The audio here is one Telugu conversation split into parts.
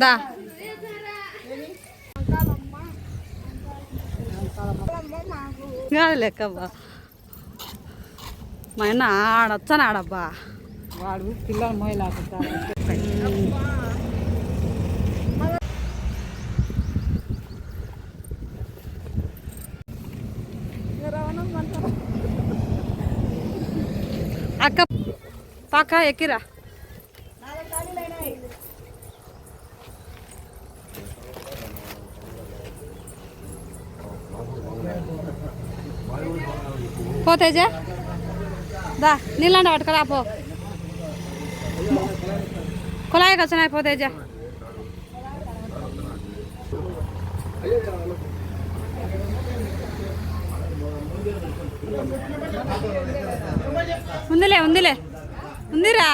దా. కాదు లెక్కబ్బా మా ఆయన ఆడొచ్చాను ఆడబ్బా. వాడు పిల్లలు మోయలేకుంటారు అక్క పక్క ఎక్కిరా. పోతేజా దా నీళ్ళండి పట్టుకురా పో. కుళాయికి వచ్చినాయి పోతేజా ఉందిలే ఉందిలే. ఉందిరా.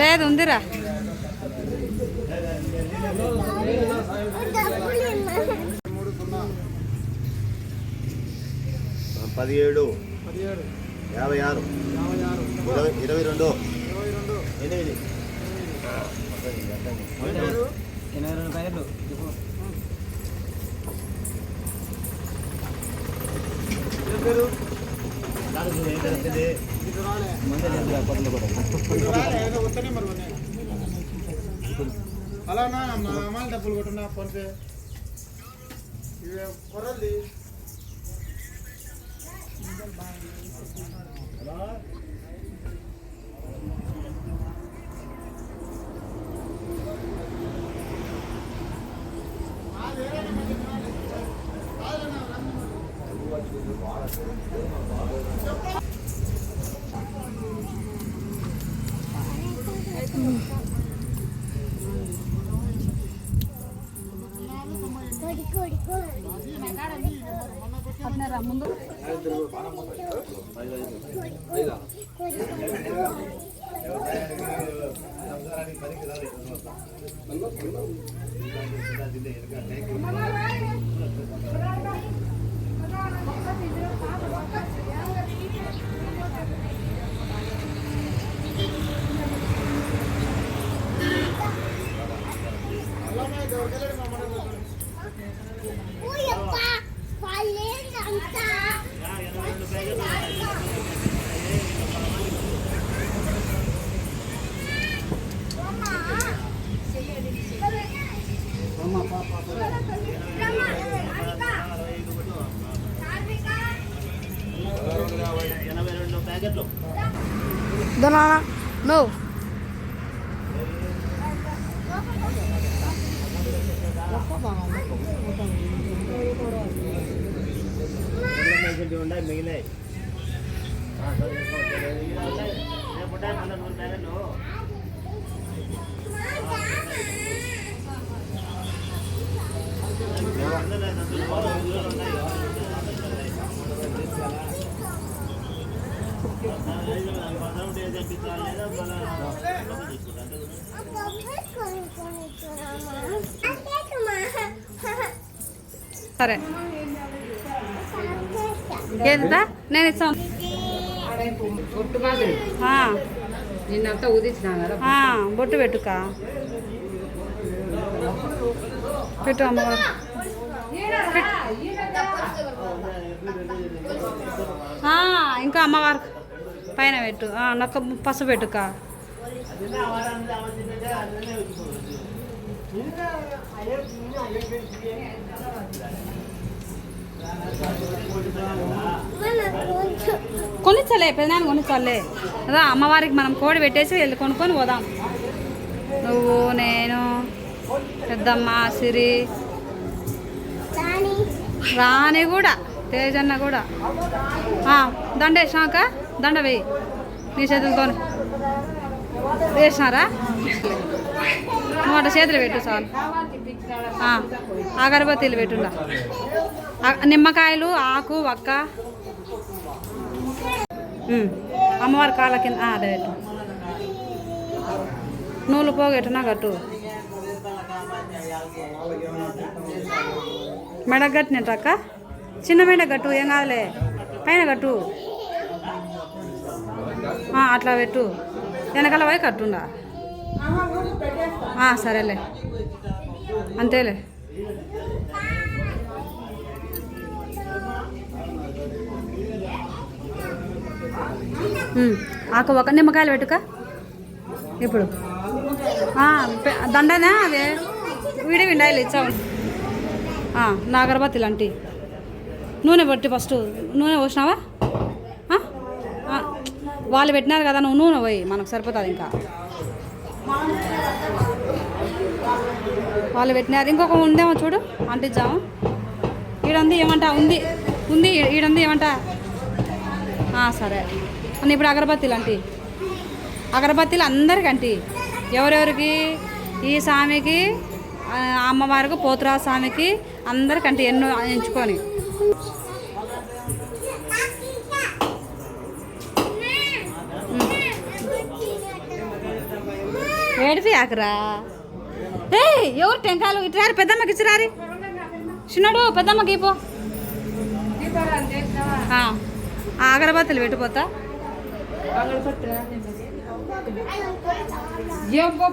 లేదు ఉందిరా. పదిహేడు. యాభై ఆరు. ఇరవై ఇరవై రెండు. ఎనిమిది. ఎనభై రెండు పైర్లు అలానా మా అమ్మాయిల డబ్బులు కొట్టున్నా ఫోన్పే ఇవి కొర్రల్ది. ముందు ఎనభై రెండు ప్యాకెట్లు దొనా నువ్వు ప్యాకెట్ ఉన్నాయి మిగిలినాయి రేపు ఉంటాయి మళ్ళీ నూరు ప్యాకెట్లు సరే. ఏందా నేను ఇస్తాను ఒట్టు మాదిరి ఆ, నిన్నంతా ఉదించినా కదా ఆ, బొట్టు పెట్టుక. పెట్టు అమ్మవారు ఆ, ఇంకా అమ్మవారు పైన పెట్టు. ఆ, నొక్క పసుపు పెట్టుక. కొనిచ్చలే పెదనాన్ని కొనిచ్చలే. అదా అమ్మవారికి మనం కోడి పెట్టేసి వెళ్ళి కొనుక్కొని పోదాం. నువ్వు నేను పెద్దమ్మ సిరి రాణి. కూడా తేజన్న కూడా. ఆ, దండ వేసినాక దండ వేయి. నీ చేతులతో వేసినారా? మూట చేతులు పెట్టు చాలు. అగరబత్తీలు పెట్టున్నా. నిమ్మకాయలు ఆకు వక్క. అమ్మవారి కాళ్ళ కింద అదే పెట్టు. నూలు పోగెట్టునా గట్టు మెడ అక్క? చిన్న మెడ గట్టు ఏం కాదులే. పైన కట్టు. అట్లా పెట్టు. వెనకాల పోయి కట్టుండా సరేలే. అంతేలే. ఆకు ఒక నిమ్మకాయలు పెట్టుక. ఇప్పుడు. దండనా అదే? విడి విండాయిలు ఇచ్చావు. ఆ, ఇలాంటి నూనె పట్టి ఫస్ట్ నూనె పోసినావా? వాళ్ళు పెట్టినారు కదా నువ్వు నూనె పోయి మనకు సరిపోతుంది ఇంకా. వాళ్ళు పెట్టినారు. ఇంకొక ఉందేమో చూడు అంటించాము ఈడంది ఏమంట ఉంది. ఉంది ఈడంది ఏమంట? సరే. అని ఇప్పుడు అగరబత్తీలు అంటి. అగరబత్తీలు అందరికంటి ఎవరెవరికి? ఈ స్వామికి అమ్మవారికి పోతురా స్వామికి అందరికంటే ఎన్నో ఎంచుకొని. ఏడిపి ఆకరా ఏ ఎవరు టెంకాయలు? ఇట్రారు పెద్దమ్మకి ఇచ్చిరారి చిన్నడు పెద్దమ్మకి ఆ అగరబత్తులు పెట్టిపోతా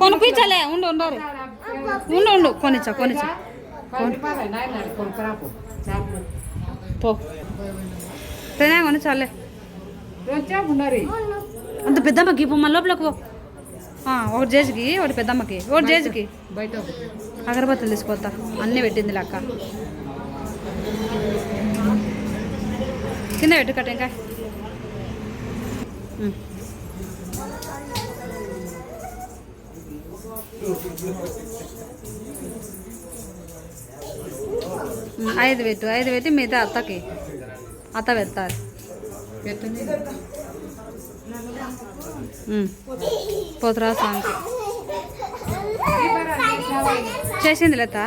కొనిపించలే ఉండు ఉండరు ఉండు ఉండు కొనిచ్చా కొనిచ్చా. పో. కొనిచ్చాలే అంత పెద్దమ్మకి పో మన లోపలికి పో. ఒకటి జేజుకి ఒకటి పెద్దమ్మకి ఒకటి జేజుకి. బయట అగరబత్తులు తీసుకొస్తా అన్నీ పెట్టింది లెక్క. కింద పెట్టు కట్ట ఇంకా. ఐదు పెట్టు ఐదు పెట్టి మిగతా అత్తకి. అత్త పెడతారు. పెట్టండి. పోతురా సాంగ్. చేసింది లేత?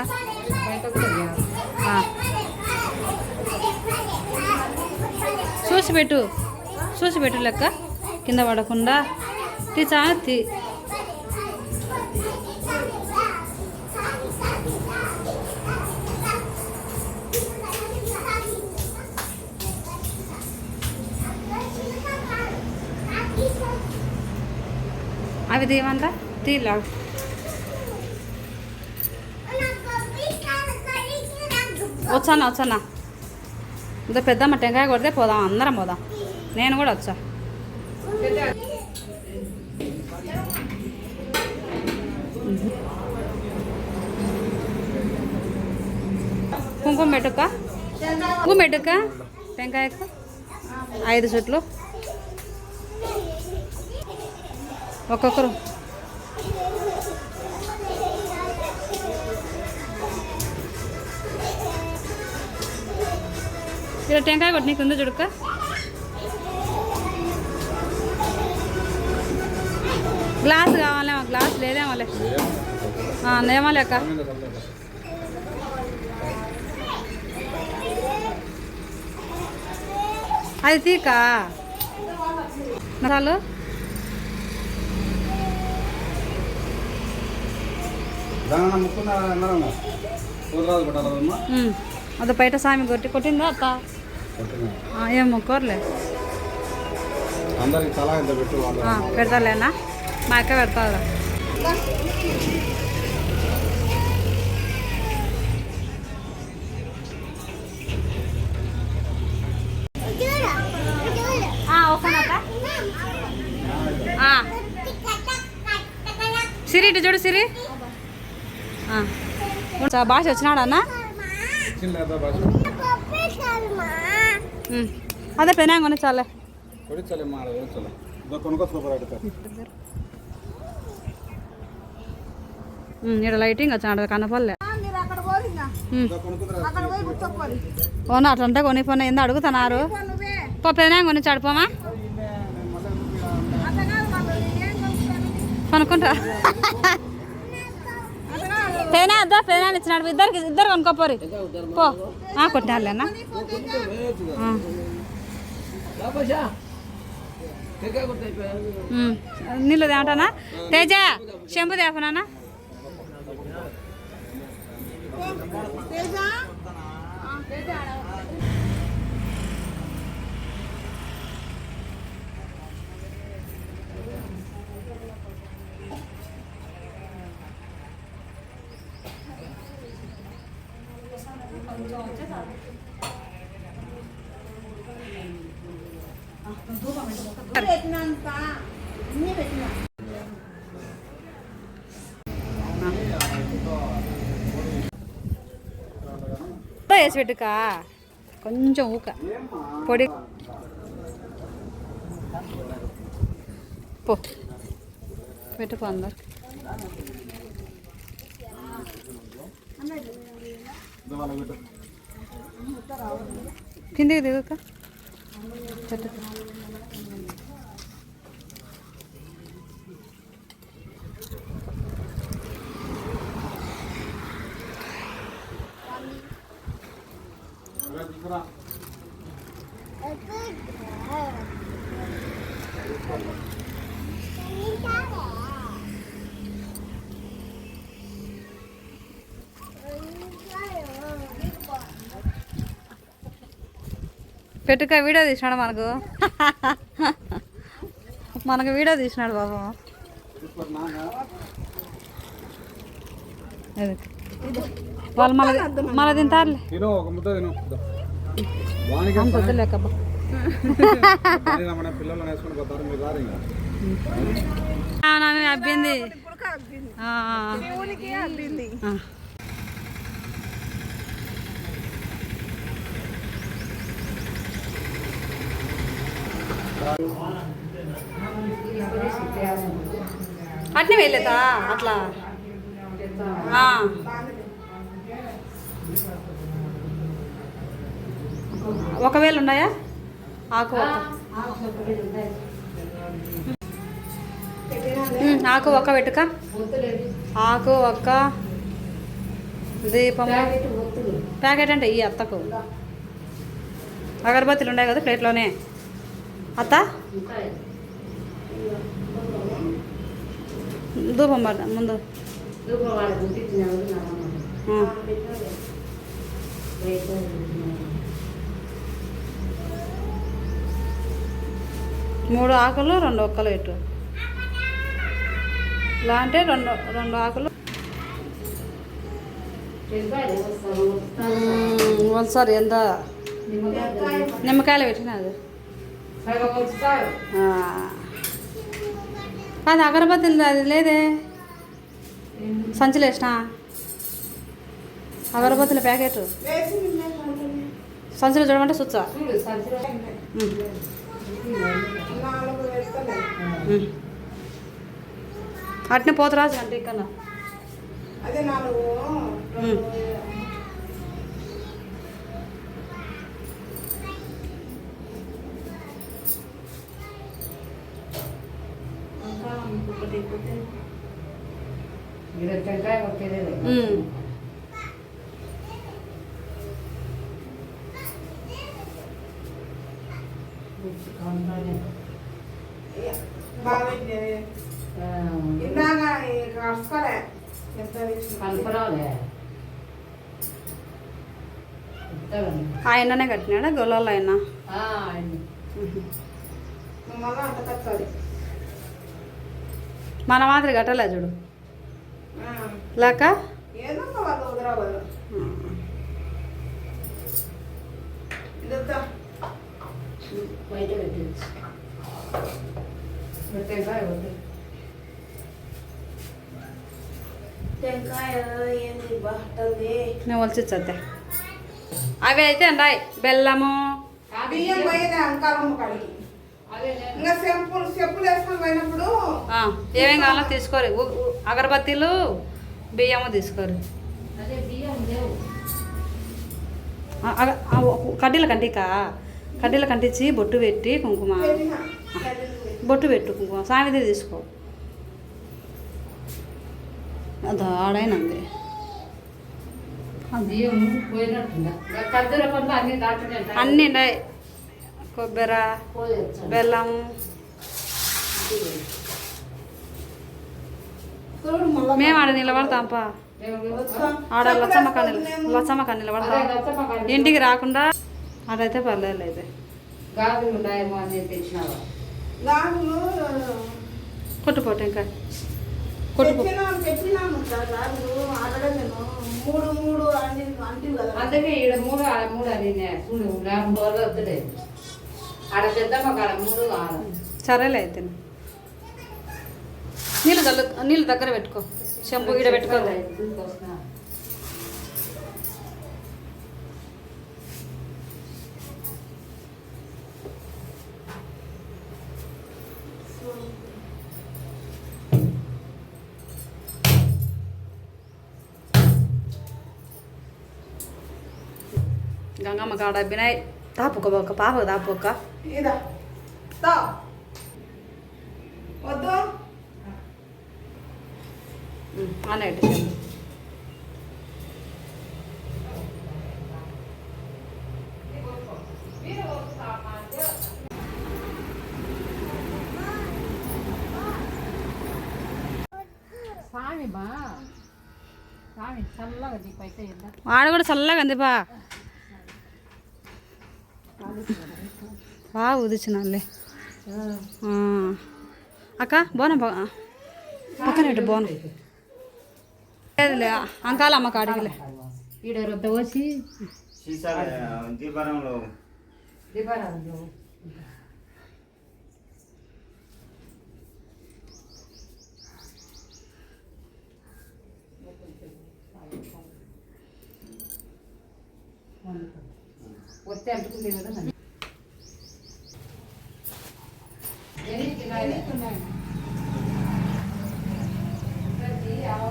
చూసి పెట్టు చూసి పెట్టు లెక్క కింద పడకుండా. తీ చాలా తీ అవి తీయమంట తీలా వచ్చానా వచ్చానా? ఇంత పెద్దమ్మ టెంకాయ కొడితే పోదాం అందరం పోదాం. నేను కూడా వచ్చా. కుంకుమ పెట్టుక కుంకుమ పెట్టుక టెంకాయకు? ఐదు చెట్లు. ఒక్కొక్కరు. ఇలా టెంకాయ కొట్టి నీకు ఉందో చూడుక గ్లాస్ కావాలే గ్లాస్ లేదేమో లే అక్క. అది తీకా చాలు అది బయట సామి కొట్టి కొట్టిందా అత్త ఆ, ఏం మొక్కోర్లే పెడతాలేనా మా అక్క పెడతాదా సిరి ఇటు చూడు సిరి. చా- భాష వచ్చినాడన్నా. అదే పెనాంగ్ కొని చాలే ఇక్కడ లైటింగ్ వచ్చినాడు కనపల్లే ఓనా అట్లంటే కొనిపోయినా ఏందో అడుగుతున్నారు. పో పెనాంగ్ కొని చడిపోమా కొనుక్కుంటా. పేనా అద్దా పేనా ఇచ్చినాడు. ఇద్దరికి ఇద్దరు కొనుక్కోపోరి. పో. ఆ, కొట్టినారులేనా నీళ్ళు తేమటానా? తేజ చెంపు తేపనా కొంచెం వచ్చేసారు ధూపం పెట్టు మొక్క పెట్టినాక అన్నీ పెట్టినా కూడా వేసి పెట్టుకా కొంచెం ఊక పొడి పో పెట్టుకో అందరు కిందికి దిగుక చెట్టు పెట్టుక వీడియో తీసినాడు మనకు. మనకు వీడియో తీసినాడు బాబు. వాళ్ళు మన మన తింటారులే. అంత వద్దులేకబ్బా అబ్బింది. అట్నే వెళ్ళేదా? అట్లా. ఒకవేళ ఉన్నాయా? ఆకు ఆకు ఒక్క పెట్టుక ఆకు ఒక్క దీపము ప్యాకెట్ అంటే ఈ అత్తకు. అగరబత్తులు ఉన్నాయి కదా ప్లేట్లోనే. అత్త? ధూపం పడ ముందు. మూడు ఆకులు రెండు ఒక్కలు పెట్టు ఇలా అంటే రెండు రెండు ఆకులు. ఒకసారి ఎంత? నిమ్మకాయలు. పెట్టినది. అది అగరబత్తులు అది లేదే. సంచులు వేసిన అగరబత్తుల ప్యాకెట్. సంచులు చూడమంటే సుచ్చా. అట్నే పోతరాజు అంటే ఇక్కడ. ఆయననే కట్టినాడా? గొల్లలో ఆయన మళ్ళీ అంత కట్టాలి. మన మాదిరి కట్టలే చూడు. లేక? నేను వలిచిచ్చద్దే అవి అయితే ఉన్నాయి బెల్లము. బియ్యం పోయేది అంకాలమ్మ కాడికి. ఇంకా చెప్పులు చెప్పులు వేసుకొని పోయినప్పుడు ఆ, ఏమేం కావాలో తీసుకోరు. అగరబత్తీలు బియ్యము తీసుకోరు. కడ్డీల కంటికా? కడ్డీల కంటించి బొట్టు పెట్టి కుంకుమ. బొట్టు పెట్టు కుంకుమ. సామిది తీసుకో. దాడైనంది. అన్నీ ఉన్నాయి. కొబ్బరి బెల్లం. మేము ఆడ నిలబడతాంపా ఆడ లచ్చమ్మ కన్నెలు లచ్చమ్మ కన్నెలు పడతాం ఇంటికి రాకుండా అదైతే పర్లేదు అయితే. కొట్టుపోటు ఇంకా. కొట్టుకో మూడు మూడు అంటే మూడు ఆడ మూడు అది ఆడ కాడ మూడు ఆడ సరేలే అయితే నీళ్ళు దల్ల నీళ్ళు దగ్గర పెట్టుకో చెంపు ఈడ పెట్టుకో తీసుకొస్తున్నా. గంగమ్మ కాడ బినాయ్ తాపుక ఒక పాప తాపుక ఇదా తా వద్దు అన్నట్టు స్వామి బా స్వామి చల్లగా నీకైతే ఎంత ఆడ కూడా చల్లగా అంది బా బాగా ఉదిచ్చినాలే అక్క బోనం బా పక్కన పెట్టు బోనం. లేదులే అంకాలమ్మ కాడికిలే. ఈడ రొద్ద వచ్చి దీపారంలో దివారాలు ಒತ್ತೆ ಅಂಟ್ಕೊಂಡಿರೋದು ನನಗೆ. ಯಾವ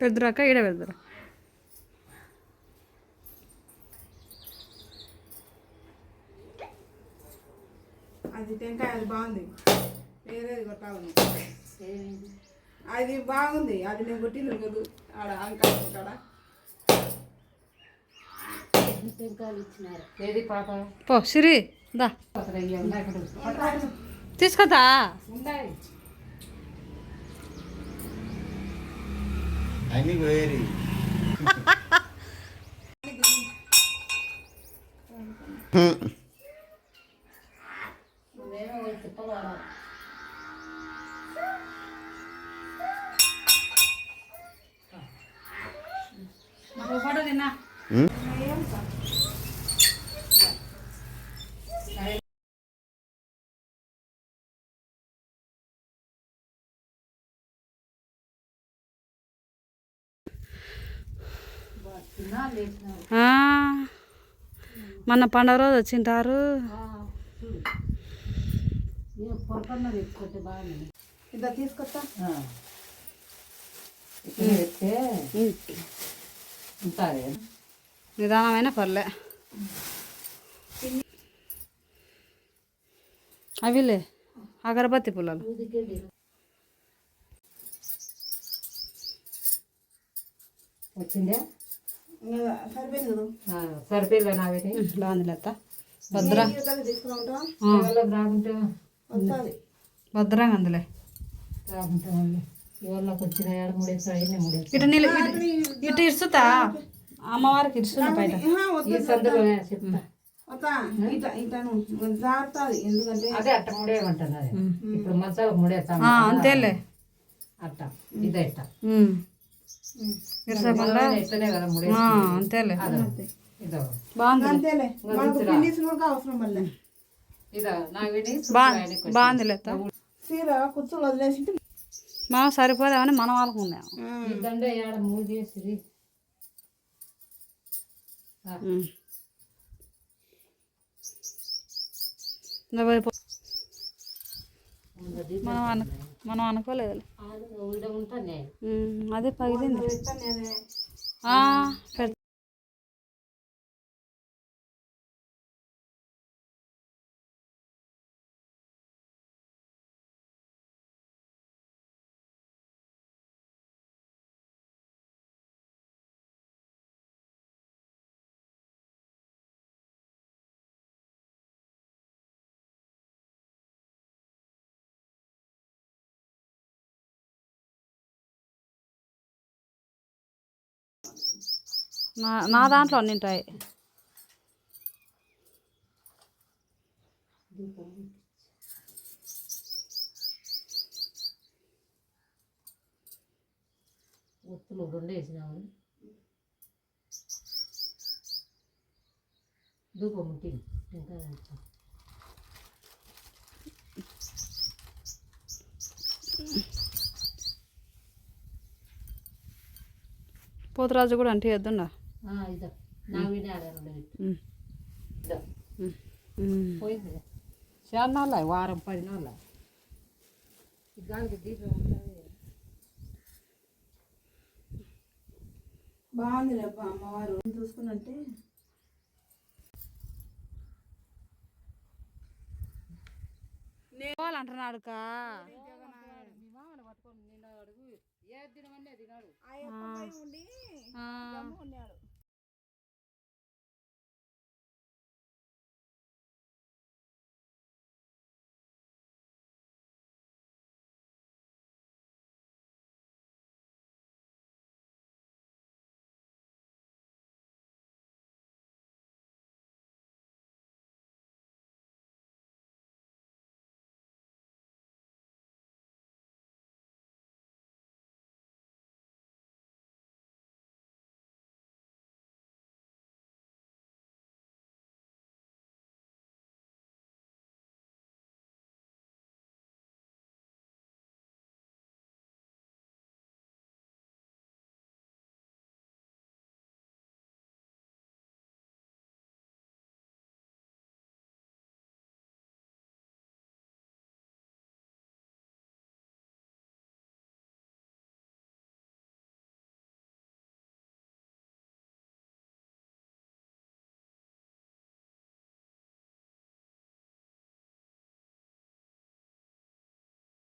పెద్దరాక ఈడ పెద్దరా అది టెంకాయ అది బాగుంది. వేరేది కొట్టాలి నువ్వు. అది బాగుంది. అది నేను కొట్టింది కదా ఆడ అంకాల కాడ ఏది పాప? పో సిరి దా. అసలు ఇవి ఉన్నాయి ఇక్కడ. తీసుకోతా మొన్న పండుగ రోజు వచ్చింటారు. పొరకన్న తెచ్చుకుంటే బాగుంది ఇదా తీసుకొస్తా. ఇక్కడ పెడితే ఉంటుంది నిదానమైన పర్లే. అవిలే అగరబత్తి పుల్లలు. వచ్చిందే? సరిపోయిలే భద్ర. భద్రంగా అందులే వచ్చిన ఏడు మూడేసి అయినా మూడేసి ఇటు నీళ్ళు ఇటు ఇటు ఇరుసుతా. అమ్మవారికి బయట. ఈ సందులోనే చెప్తా? అదే అట్ట మూడేయమంటాను అదే. ఇప్పుడు మూడేస్తాను అంతేలే. అట్ట ఇదే ఇట్ట. అంతేలే. ఇదో. బాగుంది. అంతేలే. మనకు ఫినిష్ కూడా అవసరం మళ్ళీ. ఇదో నాకు విని బా బాగుంది లేత సీర కుర్చీలు వదిలేసి మా సరిపోదామని మనం వాళ్ళకుందాం దండ ఏడ మూడు చేసి ఉమ్. నువ్వు పో. మనం అను మనం అనుకోలేదు అదే పగిలింది. నా నా దాంట్లో అన్ని ఉంటాయి. ఒత్తులు రెండు వేసినాము ధూపం ముట్టింది ఇంకా వేస్తాం. పోతురాజు కూడా అంటే వద్దుండా ఆ, ఇదో నా ఇదో పోయింది చాలా వారం పది నాళ్ళ దానికి దీపం ఉంటుంది బాగుంది రేపు అమ్మవారు చూసుకున్నట్టే మామని పట్టుకొని నిన్న అడుగు ఏ దినం అన్నీ తినాడు